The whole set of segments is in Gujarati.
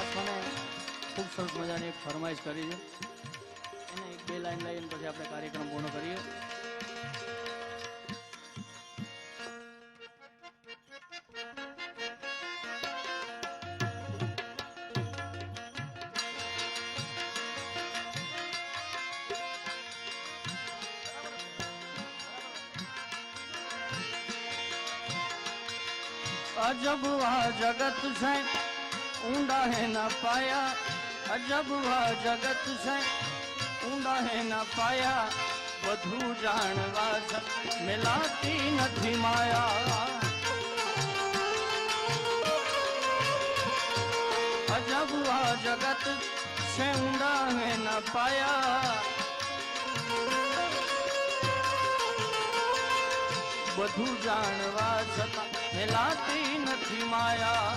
ખાસ મને ખૂબ સરસ મજાની ફરમાઈશ કરી છે. અને એક બે લાઈન લઈને પછી આપણે કાર્યક્રમ પૂર્ણ કરીએ. અજબ જગત છે. ઊંડા હે ના પાયા, અજબ વા જગત છે. ઊંડા હે ના પાયા, બધું જાણવા છ- મેલાતી નથી માયા. અજબ વા જગત છે, ઊંડા હે ના પાયા. બધું જાણવા છતાં મેલાતી નથી માયા.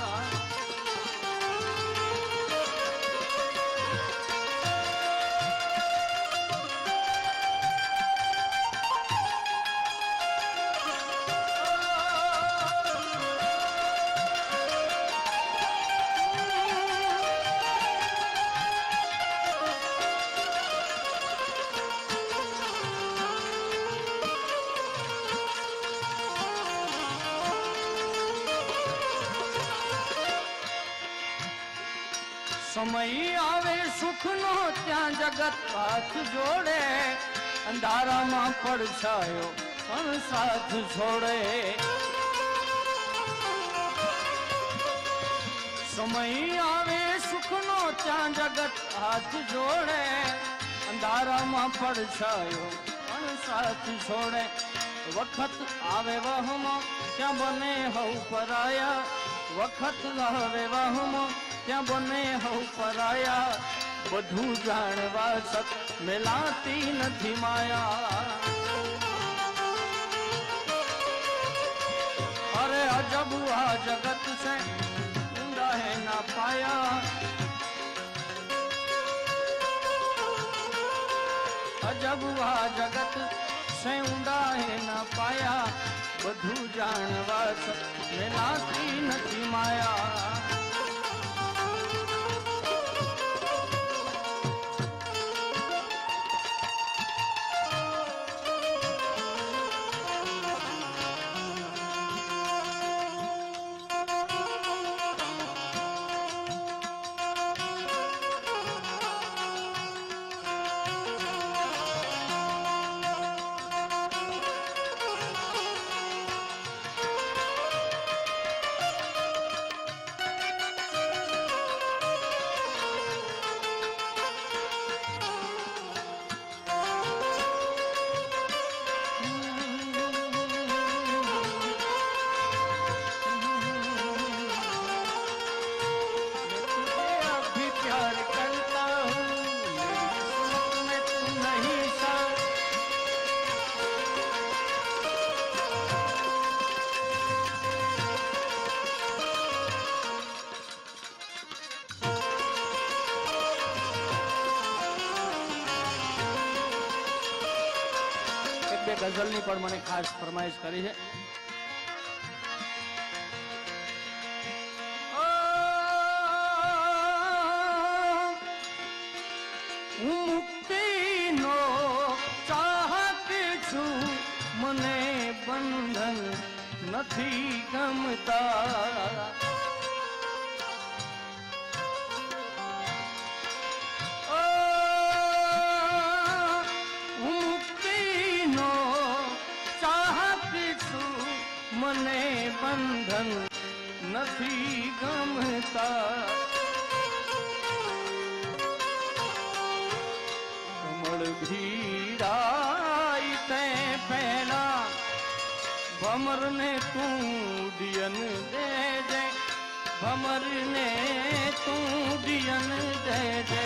સમય આવે સુખનો, ત્યાં જગત હાથ જોડે. અંધારામાં પડછાયો પણ સાથ છોડે. સમય આવે સુખનો, ત્યાં જગત હાથ જોડે. અંધારામાં પડછાયો પણ સાથ છોડે. વખત આવે વહમાં, ત્યાં બને હવ પરાયા. વખત આવે વહમો, ત્યાં બને હવ પરાયા. બધું જાણવા છત મેલાતી નથી માયા. અરે અજબ આ જગત છે, ઊંડા હે ના પાયા. અજબ આ જગત છે, ઊંડા હે ના પાયા. બધું જાણવા મેલાતી નથી માયા. ગઝલની પણ મને ખાસ ફરમાઈશ કરી છે. મુક્તિનો ચાહક છું. મને બંધન નથી ગમતા. દિયન દે દે ભમર ને તું દિયન દે દે.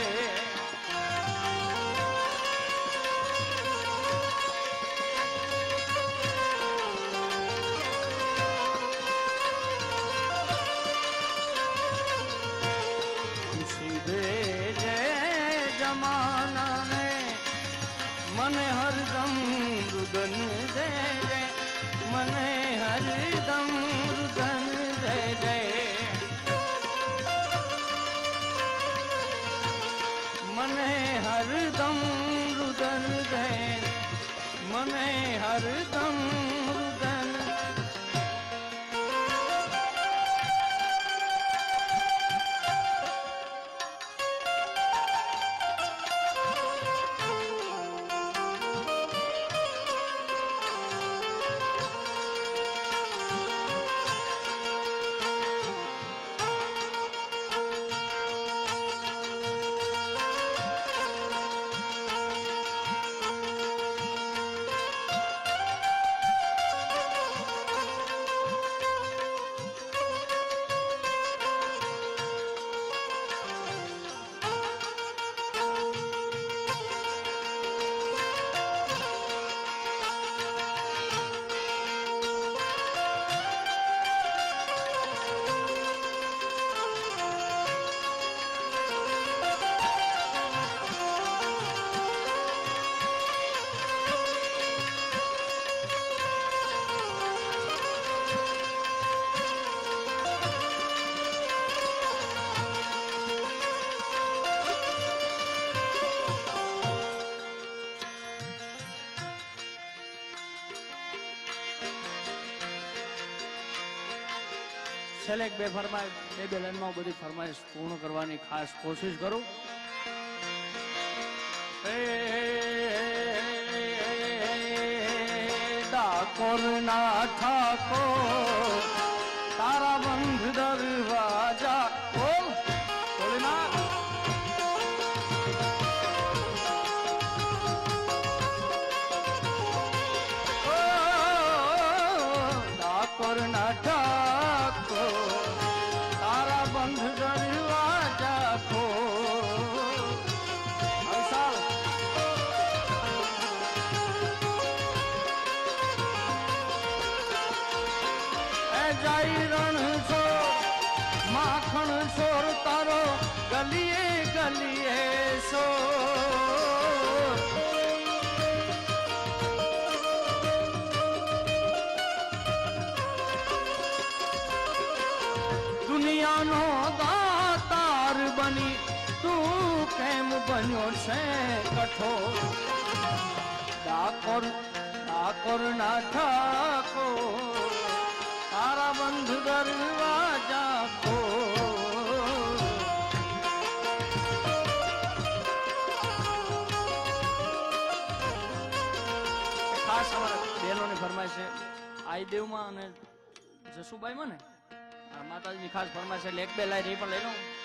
મને હરદમ રુદન દે મને હરદમ રુદન દે. મને હરદમ છેલ્લે બે ફરમાઈશ બે બે લાઈનમાં બધી ફરમાઈશ પૂર્ણ કરવાની ખાસ કોશિશ કરું ડાકોર ના ઠાકોર જાય રણ છો, માખણ છોર તારો ગલીએ ગલીએ સો દુનિયાનો દાતાર બની, તું કેમ બન્યો છે કઠોર? ડાકોર ડાકોર ના ઠાકોર. તારા બંધ દરવાજા ખો ખાસ અમારા બહેનોની ફરમાઈશ છે આઈદેવમાં અને જસુબાઈમાં ને. માતાજીની ખાસ ફરમાઈશ એટલે એક બે લાઈ રહી પણ લઈ લઉં.